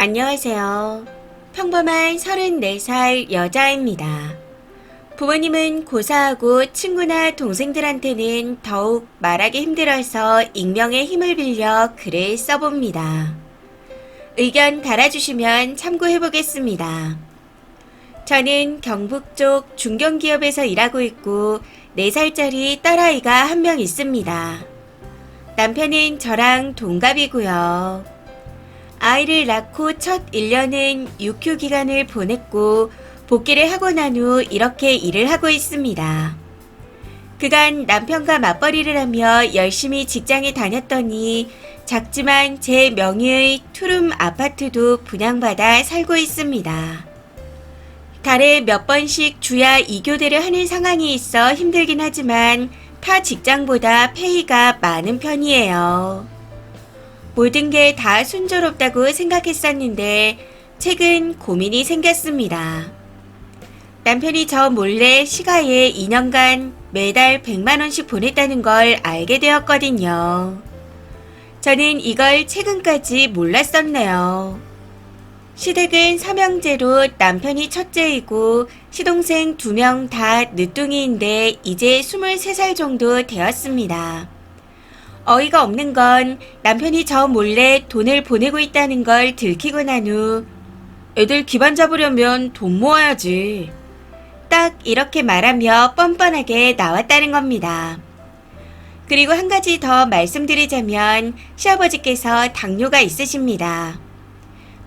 안녕하세요. 평범한 34살 여자입니다. 부모님은 고사하고 친구나 동생들한테는 더욱 말하기 힘들어서 익명의 힘을 빌려 글을 써봅니다. 의견 달아주시면 참고해보겠습니다. 저는 경북 쪽 중견기업에서 일하고 있고 4살짜리 딸아이가 한 명 있습니다. 남편은 저랑 동갑이고요. 아이를 낳고 첫 1년은 육휴 기간을 보냈고 복귀를 하고 난 후 이렇게 일을 하고 있습니다. 그간 남편과 맞벌이를 하며 열심히 직장에 다녔더니 작지만 제 명의의 투룸 아파트도 분양받아 살고 있습니다. 달에 몇 번씩 주야 2교대를 하는 상황이 있어 힘들긴 하지만 타 직장보다 페이가 많은 편이에요. 모든 게 다 순조롭다고 생각했었는데 최근 고민이 생겼습니다. 남편이 저 몰래 시가에 2년간 매달 100만원씩 보냈다는 걸 알게 되었거든요. 저는 이걸 최근까지 몰랐었네요. 시댁은 삼형제로 남편이 첫째이고 시동생 두 명 다 늦둥이인데 이제 23살 정도 되었습니다. 어이가 없는 건 남편이 저 몰래 돈을 보내고 있다는 걸 들키고 난 후 애들 기반 잡으려면 돈 모아야지. 딱 이렇게 말하며 뻔뻔하게 나왔다는 겁니다. 그리고 한 가지 더 말씀드리자면 시아버지께서 당뇨가 있으십니다.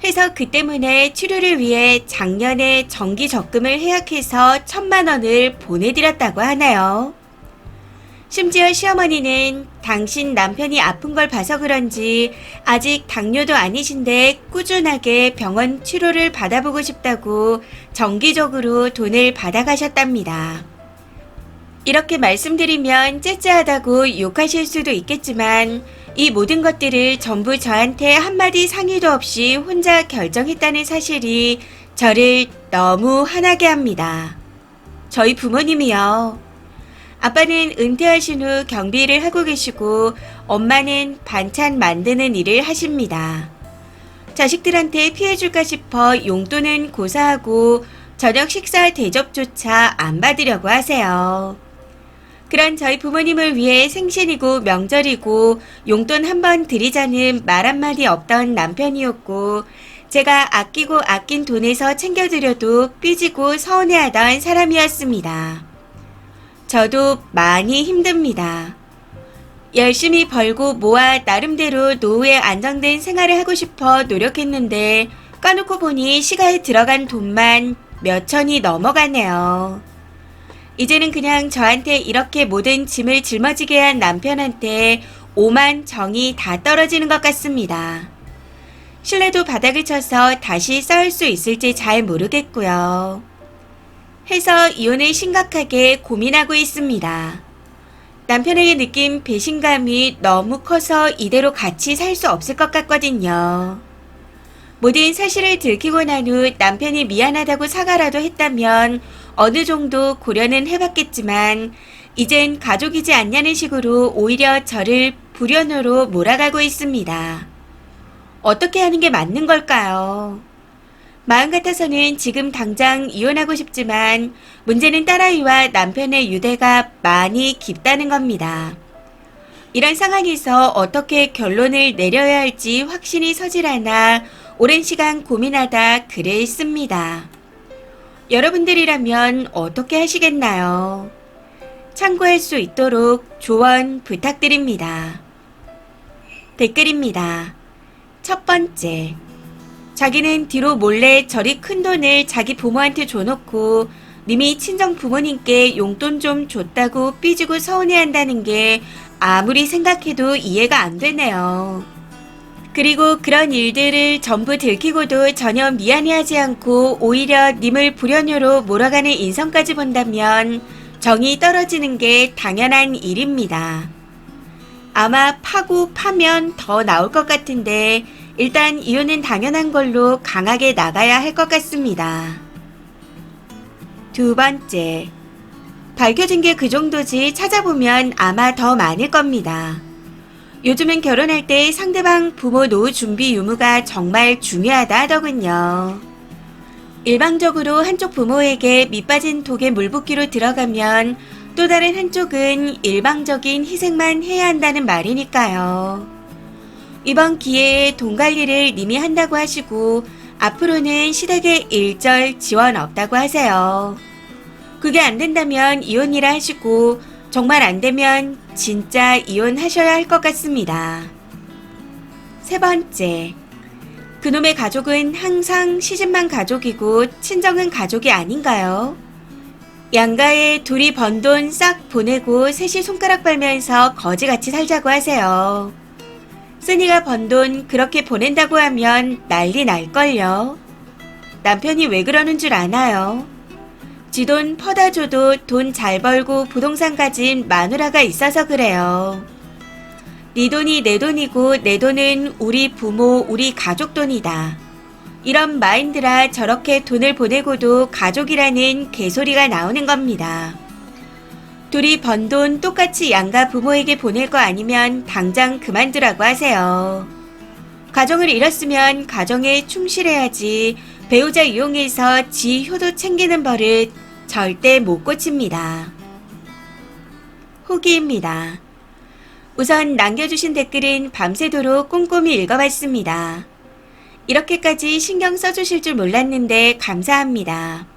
해서 그 때문에 치료를 위해 작년에 정기 적금을 해약해서 천만 원을 보내드렸다고 하나요. 심지어 시어머니는 당신 남편이 아픈 걸 봐서 그런지 아직 당뇨도 아니신데 꾸준하게 병원 치료를 받아보고 싶다고 정기적으로 돈을 받아가셨답니다. 이렇게 말씀드리면 째째하다고 욕하실 수도 있겠지만 이 모든 것들을 전부 저한테 한마디 상의도 없이 혼자 결정했다는 사실이 저를 너무 화나게 합니다. 저희 부모님이요. 아빠는 은퇴하신 후 경비 를 하고 계시고 엄마는 반찬 만드는 일을 하십니다. 자식들한테 피해줄까 싶어 용돈은 고사하고 저녁 식사 대접조차 안 받으려고 하세요. 그런 저희 부모님을 위해 생신이고 명절이고 용돈 한 번 드리자는 말 한마디 없던 남편이었고 제가 아끼고 아낀 돈에서 챙겨드려도 삐지고 서운해하던 사람이었습니다. 저도 많이 힘듭니다. 열심히 벌고 모아 나름대로 노후에 안정된 생활을 하고 싶어 노력했는데 까놓고 보니 시가에 들어간 돈만 몇 천이 넘어가네요. 이제는 그냥 저한테 이렇게 모든 짐을 짊어지게 한 남편한테 오만 정이 다 떨어지는 것 같습니다. 신뢰도 바닥을 쳐서 다시 쌓을 수 있을지 잘 모르겠고요. 해서 이혼을 심각하게 고민하고 있습니다. 남편에게 느낀 배신감이 너무 커서 이대로 같이 살 수 없을 것 같거든요. 모든 사실을 들키고 난 후 남편이 미안하다고 사과라도 했다면 어느 정도 고려는 해봤겠지만 이젠 가족이지 않냐는 식으로 오히려 저를 불연으로 몰아가고 있습니다. 어떻게 하는 게 맞는 걸까요? 마음 같아서는 지금 당장 이혼하고 싶지만 문제는 딸아이와 남편의 유대가 많이 깊다는 겁니다. 이런 상황에서 어떻게 결론을 내려야 할지 확신이 서질 않아 오랜 시간 고민하다 글을 씁니다. 여러분들이라면 어떻게 하시겠나요? 참고할 수 있도록 조언 부탁드립니다. 댓글입니다. 첫 번째. 자기는 뒤로 몰래 저리 큰 돈을 자기 부모한테 줘놓고 님이 친정 부모님께 용돈 좀 줬다고 삐지고 서운해 한다는 게 아무리 생각해도 이해가 안 되네요. 그리고 그런 일들을 전부 들키고도 전혀 미안해하지 않고 오히려 님을 불연료로 몰아가는 인성까지 본다면 정이 떨어지는 게 당연한 일입니다. 아마 파고 파면 더 나올 것 같은데 일단 이유는 당연한 걸로 강하게 나가야 할 것 같습니다. 두 번째. 밝혀진 게 그 정도지 찾아보면 아마 더 많을 겁니다. 요즘은 결혼할 때 상대방 부모 노후 준비 유무가 정말 중요하다 하더군요. 일방적으로 한쪽 부모에게 밑빠진 독에 물 붓기로 들어가면 또 다른 한쪽은 일방적인 희생만 해야 한다는 말이니까요. 이번 기회에 돈 관리를 님이 한다고 하시고 앞으로는 시댁에 일절 지원 없다고 하세요. 그게 안 된다면 이혼이라 하시고 정말 안 되면 진짜 이혼하셔야 할 것 같습니다. 세 번째. 그놈의 가족은 항상 시집만 가족이고 친정은 가족이 아닌가요? 양가에 둘이 번 돈 싹 보내고 셋이 손가락 빨면서 거지같이 살자고 하세요. 쓰니가 번 돈 그렇게 보낸다고 하면 난리 날걸요. 남편이 왜 그러는 줄 아나요? 지 돈 퍼다 줘도 돈 잘 벌고 부동산 가진 마누라가 있어서 그래요. 네 돈이 내 돈이고 내 돈은 우리 부모, 우리 가족 돈이다. 이런 마인드라 저렇게 돈을 보내고도 가족이라는 개소리가 나오는 겁니다. 둘이 번 돈 똑같이 양가 부모에게 보낼 거 아니면 당장 그만두라고 하세요. 가정을 잃었으면 가정에 충실해야지 배우자 이용해서 지 효도 챙기는 버릇 절대 못 고칩니다. 후기입니다. 우선 남겨주신 댓글은 밤새도록 꼼꼼히 읽어봤습니다. 이렇게까지 신경 써주실 줄 몰랐는데 감사합니다.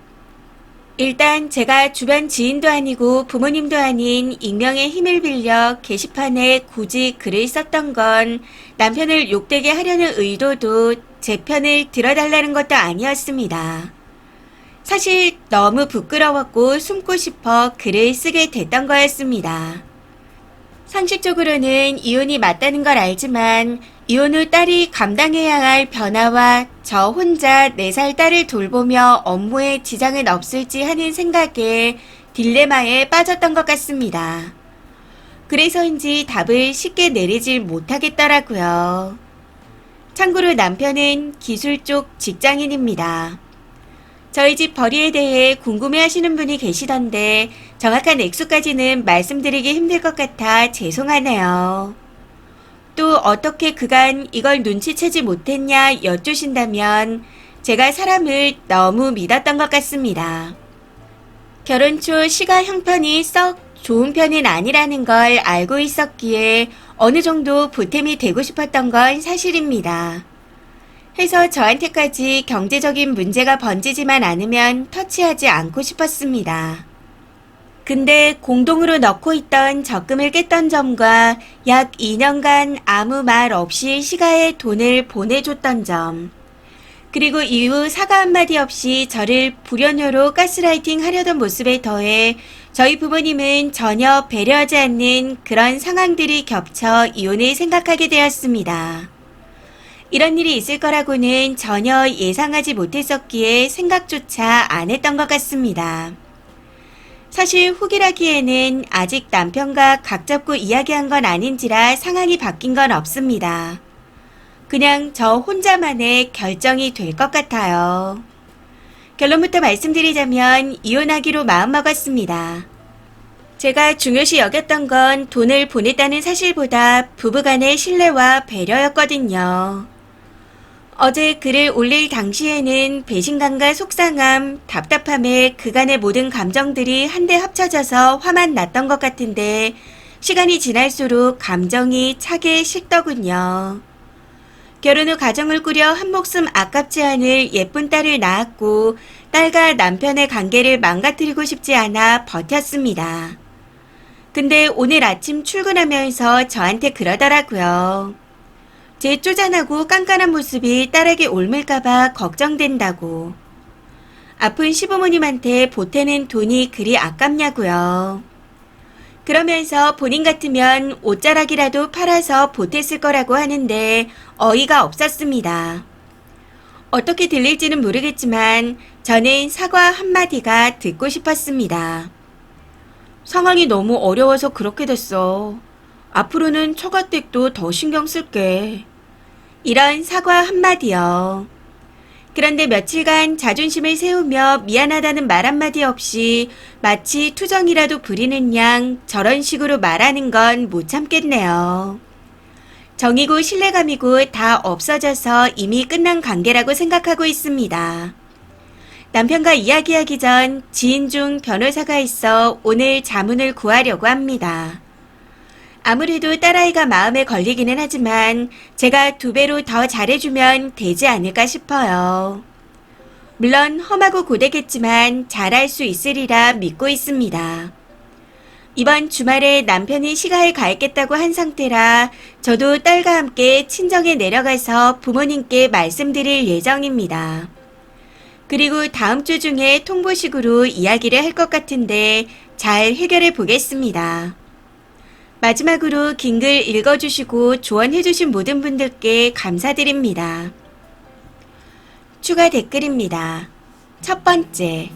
일단 제가 주변 지인도 아니고 부모님도 아닌 익명의 힘을 빌려 게시판에 굳이 글을 썼던 건 남편을 욕되게 하려는 의도도 제 편을 들어달라는 것도 아니었습니다. 사실 너무 부끄러웠고 숨고 싶어 글을 쓰게 됐던 거였습니다. 상식적으로는 이혼이 맞다는 걸 알지만 이혼 후 딸이 감당해야 할 변화와 저 혼자 4살 딸을 돌보며 업무에 지장은 없을지 하는 생각에 딜레마에 빠졌던 것 같습니다. 그래서인지 답을 쉽게 내리질 못하겠더라고요. 참고로 남편은 기술 쪽 직장인입니다. 저희 집 벌이에 대해 궁금해 하시는 분이 계시던데 정확한 액수까지는 말씀드리기 힘들 것 같아 죄송하네요. 또 어떻게 그간 이걸 눈치채지 못했냐 여쭈신다면 제가 사람을 너무 믿었던 것 같습니다. 결혼 초 시가 형편이 썩 좋은 편은 아니라는 걸 알고 있었기에 어느 정도 보탬이 되고 싶었던 건 사실입니다. 해서 저한테까지 경제적인 문제가 번지지만 않으면 터치하지 않고 싶었습니다. 근데 공동으로 넣고 있던 적금을 깼던 점과 약 2년간 아무 말 없이 시가에 돈을 보내줬던 점, 그리고 이후 사과 한마디 없이 저를 불연료로 가스라이팅 하려던 모습에 더해 저희 부모님은 전혀 배려하지 않는 그런 상황들이 겹쳐 이혼을 생각하게 되었습니다. 이런 일이 있을 거라고는 전혀 예상하지 못했었기에 생각조차 안 했던 것 같습니다. 사실 후기라기에는 아직 남편과 각 잡고 이야기한 건 아닌지라 상황이 바뀐 건 없습니다. 그냥 저 혼자만의 결정이 될 것 같아요. 결론부터 말씀드리자면 이혼하기로 마음먹었습니다. 제가 중요시 여겼던 건 돈을 보냈다는 사실보다 부부간의 신뢰와 배려였거든요. 어제 글을 올릴 당시에는 배신감과 속상함, 답답함에 그간의 모든 감정들이 한데 합쳐져서 화만 났던 것 같은데 시간이 지날수록 감정이 차게 식더군요. 결혼 후 가정을 꾸려 한 목숨 아깝지 않을 예쁜 딸을 낳았고 딸과 남편의 관계를 망가뜨리고 싶지 않아 버텼습니다. 근데 오늘 아침 출근하면서 저한테 그러더라고요. 제 쪼잔하고 깐깐한 모습이 딸에게 옮을까봐 걱정된다고. 아픈 시부모님한테 보태는 돈이 그리 아깝냐고요. 그러면서 본인 같으면 옷자락이라도 팔아서 보탰을 거라고 하는데 어이가 없었습니다. 어떻게 들릴지는 모르겠지만 저는 사과 한마디가 듣고 싶었습니다. 상황이 너무 어려워서 그렇게 됐어. 앞으로는 처가댁도 더 신경 쓸게. 이런 사과 한마디요. 그런데 며칠간 자존심을 세우며 미안하다는 말 한마디 없이 마치 투정이라도 부리는 양 저런 식으로 말하는 건 못 참겠네요. 정이고 신뢰감이고 다 없어져서 이미 끝난 관계라고 생각하고 있습니다. 남편과 이야기하기 전 지인 중 변호사가 있어 오늘 자문을 구하려고 합니다. 아무래도 딸아이가 마음에 걸리기는 하지만 제가 두 배로 더 잘해주면 되지 않을까 싶어요. 물론 험하고 고되겠지만 잘할 수 있으리라 믿고 있습니다. 이번 주말에 남편이 시가에 가 있겠다고 한 상태라 저도 딸과 함께 친정에 내려가서 부모님께 말씀드릴 예정입니다. 그리고 다음 주 중에 통보식으로 이야기를 할 것 같은데 잘 해결해 보겠습니다. 마지막으로 긴 글 읽어주시고 조언해주신 모든 분들께 감사드립니다. 추가 댓글입니다. 첫 번째.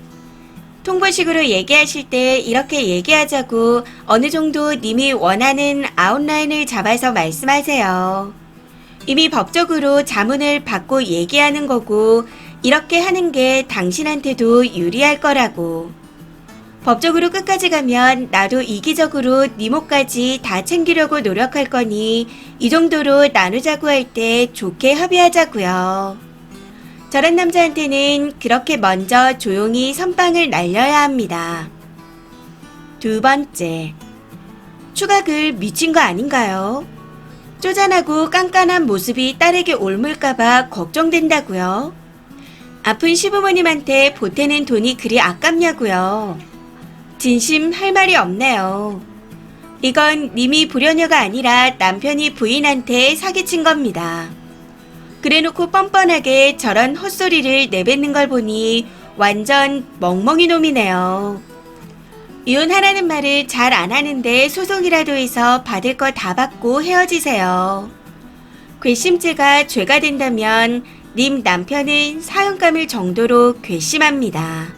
통보식으로 얘기하실 때 이렇게 얘기하자고 어느 정도 님이 원하는 아웃라인을 잡아서 말씀하세요. 이미 법적으로 자문을 받고 얘기하는 거고 이렇게 하는 게 당신한테도 유리할 거라고. 법적으로 끝까지 가면 나도 이기적으로 니모까지 다 챙기려고 노력할 거니 이 정도로 나누자고 할 때 좋게 합의하자고요. 저런 남자한테는 그렇게 먼저 조용히 선빵을 날려야 합니다. 두 번째. 추가글 미친 거 아닌가요? 쪼잔하고 깐깐한 모습이 딸에게 옮을까봐 걱정된다고요. 아픈 시부모님한테 보태는 돈이 그리 아깝냐고요. 진심 할 말이 없네요. 이건 님이 불효녀가 아니라 남편이 부인한테 사기친 겁니다. 그래놓고 뻔뻔하게 저런 헛소리를 내뱉는 걸 보니 완전 멍멍이 놈이네요. 이혼하라는 말을 잘 안 하는데 소송이라도 해서 받을 거 다 받고 헤어지세요. 괘씸죄가 죄가 된다면 님 남편은 사형감일 정도로 괘씸합니다.